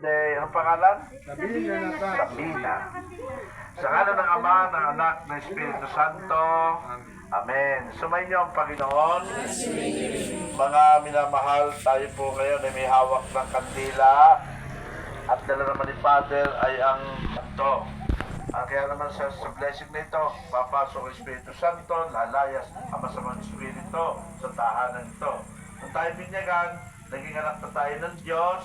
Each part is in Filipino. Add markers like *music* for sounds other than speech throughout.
Day, anong pangalan? Sabina na ka. Sabina. Sa kanan ng Ama, ng Anak, ng Espiritu Santo. Amen. Sumayin niyo ang Panginoon. Mga minamahal, tayo po ngayon ay may hawak ng kandila. At dala naman ni Father ay ang ito. Ah, kaya naman sa, sa blessing nito, papasok ang Espiritu Santo, lalayas ang masamang Espiritu sa tahanan ito. Nung tayo binyagan, naging anak na tayo ng Diyos,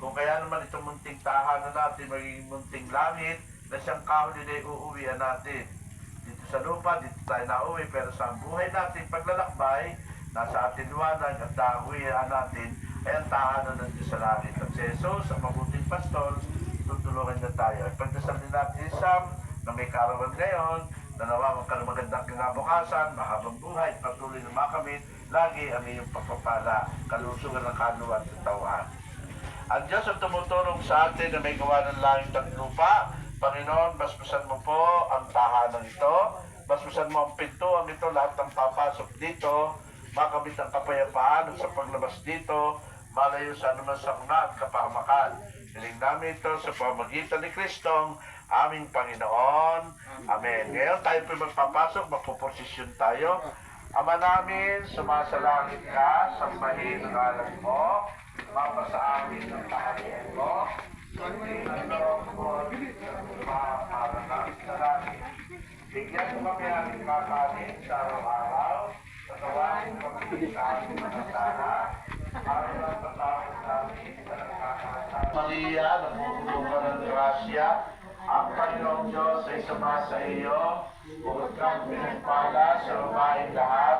kung kaya naman itong munting tahanan natin, magiging munting langit, na siyang kahuli na uuwian natin. Dito sa lupa, dito tayo nauwi, pero sa buhay natin, paglalakbay, nasa atin liwanag at nauwian natin, ay ang tahanan ng Diyos sa langit. At si Jesus, ang mabuting pastor, tutulungan niya tayo. Ipagdasal din natin Sam, na may karawan ngayon, na nawa ka ng magandang kinabukasan, mahabang buhay, patuloy na makamit, lagi ang iyong pagpapala, kalusugan ng kaluwan at tawan. Ang Diyos ang tumutulong sa atin na may gawa ng langit at lupa. Panginoon, basbasan mo po ang tahanan ito. Basbasan mo ang pintuan ito, lahat ng papasok dito. Makamit ang kapayapaan sa paglabas dito. Malayo sa anuman sakuna at kapahamakan. Hiling namin ito sa pamagitan ni Kristong aming Panginoon. Amen. Ngayon tayo po magpapasok, magpuposisyon tayo. Ama namin, sumasalangit ka, sambahin ang ngalan mo, Mapa sa amin ang kaharian mo, na loob mo, para namin sa langit. Bigyan mo kami aming kakanin sa araw-araw, sa tawain kami sa aming mga sana, para lang patawag namin sa nagkakasama. Maria, napupuno ka ng grasya, ang Panginoong Diyos ay sumasa iyo, bukod kang pinagpala sa babaeng lahat,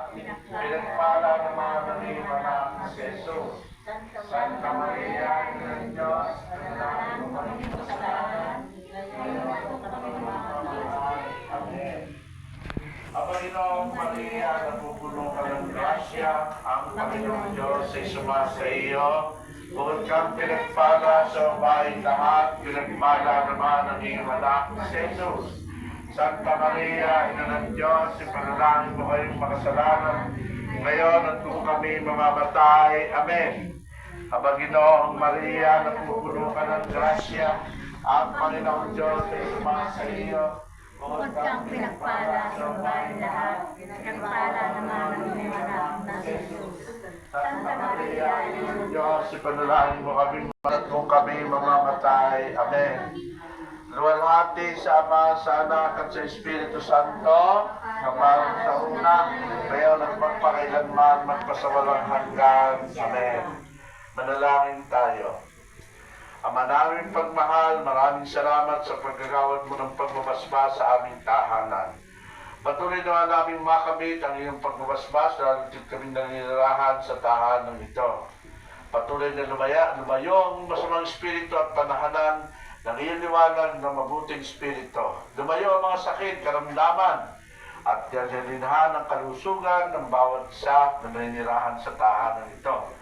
pinagpala ng mga nangimanak si Jesus. Santa Maria, ng Diyos, nanalangin mo kami sa kasalanan. Ang Panginoong Maria, napupuno ka ng grasya, ang Panginoong Diyos ay sumasa iyo. Bukod kang pinagpala sa babaeng lahat, pinagpala naman ang iyong anak na si Jesus. Santa Maria, Ina ng Diyos, ipanalangin mo kayong makasalanan. Ngayon at kung kami mamamatay. Amen. Ang Panginoong Maria, napupuno ka ng grasya, ang Panginoong Diyos ay sumasa iyo. Bukod kang pinagpala sa babae lahat, pinagpala naman ang iyong anak na si Jesus. Santa Maria, Diyos, ipanalangin mo kami at kung kami mamamatay. Amen. Luwalhati sa Ama, sa Anak at sa Espiritu Santo, na parang sa una, ngayon at magpakailanman, magpasawalang hanggan. Amen. Manalangin tayo. Ama namin pagmahal, maraming salamat sa paggagawad mo ng pagbabasbas sa aming tahanan. Patuloy naman namin makamit ang iyong pagbabasbas lalo tit kami nanginirahan sa tahanan ito. Patuloy na lumaya, lumayo ang masamang espiritu at panahanan ng iyong liwanag ng mabuting espiritu. Lumayo ang mga sakit, karamdaman, at yalinhan ang kalusugan ng bawat isa na naninirahan sa tahanan ito.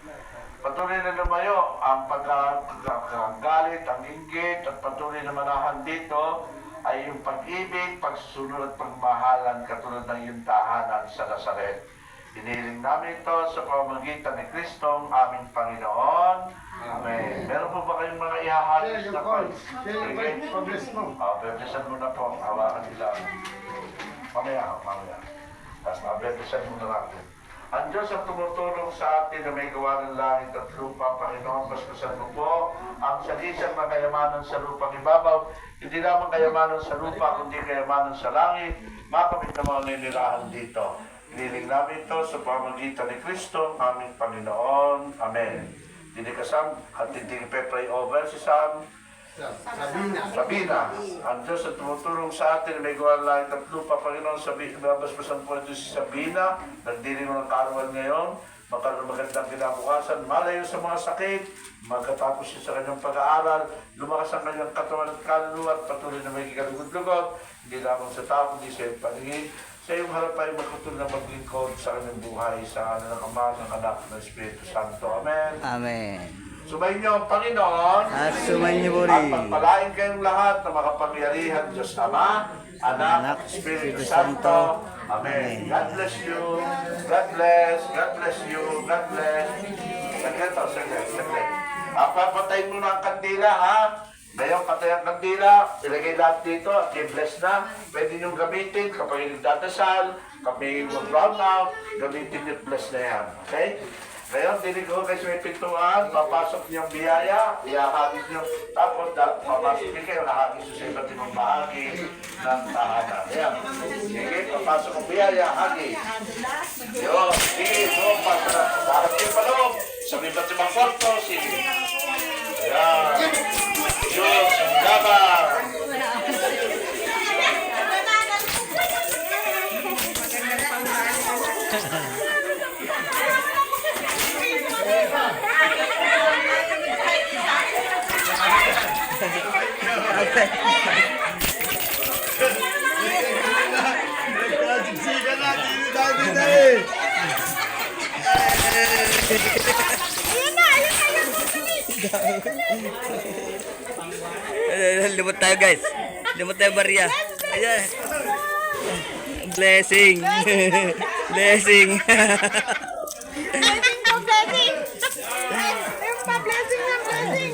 Patuloy na lumayo ang pagkagalit, ang inggit, at patuloy na manahan dito ay yung pag-ibig, pagsusunod at pagmahalan katulad ng iyong tahanan sa Nazaret. Hiniling namin ito sa pamamagitan ni Kristong aming Panginoon. Amen. Meron po ba kayong mga ihahagis Share na? Share your call. Progress mo. Oh, bebesan mo na po. Hawakan nila. Mamaya, mamaya. Tapos mabebesan mo na natin. Ang Diyos ang tumutulong sa atin na may gawa ng langit at lupa. Panginoon, basbasan mo po ang salisang na kayamanan sa lupang ibabaw. Hindi lamang kayamanan sa lupa, kundi kayamanan sa langit. Makamit na mga ninirahan dito. Hiniling namin ito sa pamagitan ni Kristo, aming Panginoon. Amen. Hindi ka Sam, at hindi pe-pray over si Sam. Sabina. Sabina, ang Diyos at tumutulong sa atin, may gawa ng langit at lupa, Panginoon, sabi, babasbasan po ito si Sabina, nagdiling mo ng karuan ngayon, magkaroon magandang kinabukasan, malayo sa mga sakit, magkatapos siya sa kanyang pag-aaral, lumakas ang kanyang katawan at kaluluwa at patuloy na may kalugod-lugod, hindi lamang sa tao, kundi sa iyong paningin, sa iyong harap ay magkutul na maglingkod sa kanyang buhay, sa kanyang ama, ng anak, ng Espiritu Santo. Amen. Amen. Sumayin niyo ang Panginoon. At sumayin niyo po At rin. pagpalain kayong lahat na makapangyarihan Diyos Ama, Anak, Espiritu Santo. Amen. God bless you. God bless. God bless you. God bless. Saglit o, saglit, saglit. Ah, papatayin mo na ang kandila, ha? Ngayon, patay ang kandila, ilagay lahat dito at i-bless na. Pwede nyo gamitin kapag nagdadasal, kapag mag-brown out, gamitin yung bless na yan. Okay? Ngayon, dinig ko kayo sa pintuan, papasok niyong biyaya, ihahagis niyo, tapos da, papasok niyo kayo, nahagis sa iba't ibang bahagi ng tahanan. Ayan. Sige, papasok ang biyaya, hagis. Yun, sige, so, pasok. Harap niyo pa loob, sa iba't ibang kwarto, sige. Ayan, Lumot tayo guys. Lumot tayo barya. Ayan. Blessing. Blessing *laughs* *laughs* po, blessing! Yung pa-blessing na blessing!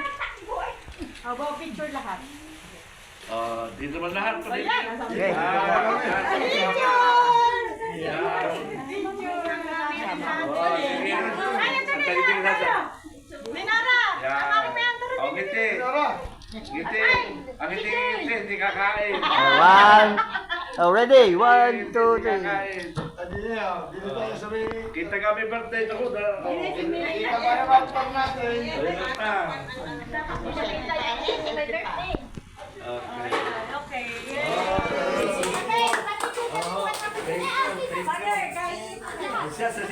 Aba, picture lahat. Ah, dito man lahat. Okay. Minara! Ang aming may antara Oh, ngiti. Ngiti. Ang ngiti, ngiti, hindi kakain. One. Oh, ready? One, two, Hindi three. kakain. Yeah, dito tayo sa may... Kita kami birthday ako. Kita pa naman pag natin. Ayun na. Okay. Okay. Okay. Okay. Okay. Okay.